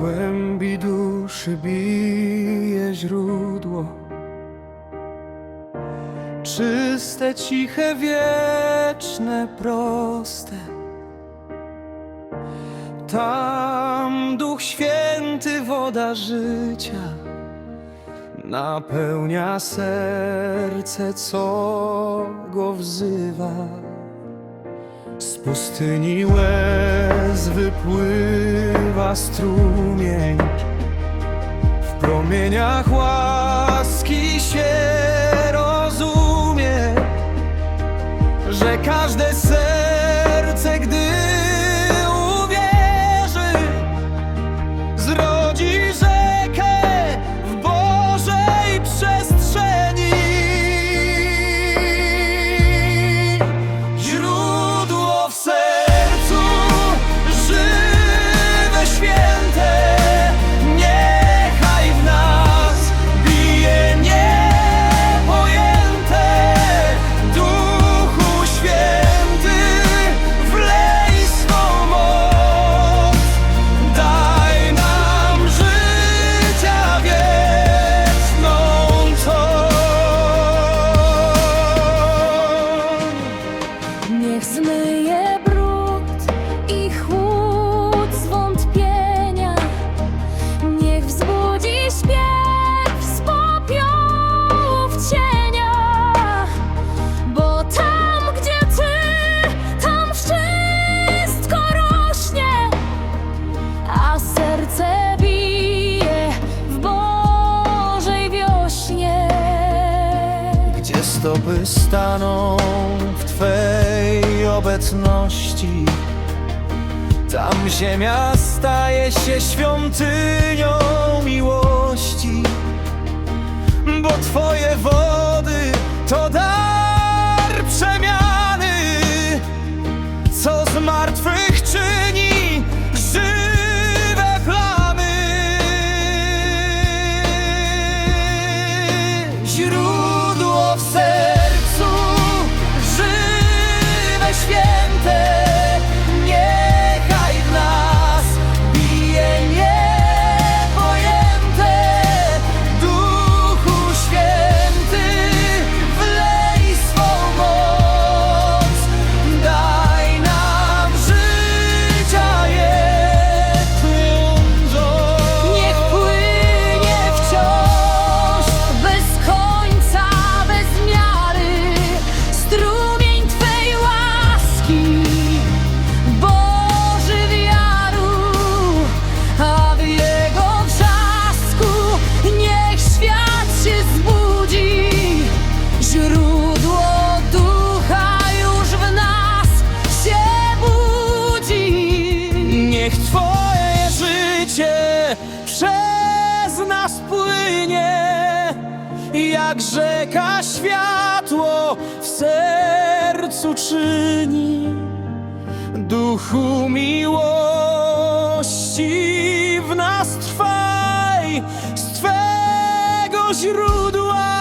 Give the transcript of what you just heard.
Głębi duszy bije źródło. Czyste, ciche, wieczne, proste. Tam Duch Święty, woda życia Napełnia serce, co go wzywa. Z pustyni łez wypływa strumień. W promieniach łaski się rozumie Że każde serce, Gdzie stopy staną w Twej obecności. Tam ziemia staje się świątynią miłości Bo Twoje wody to dar przemiany Co z martwych czyni żywe plamy. Źródło Niech Twoje życie przez nas płynie, jak rzeka światło w sercu czyni. Duchu miłości w nas trwaj, z Twego źródła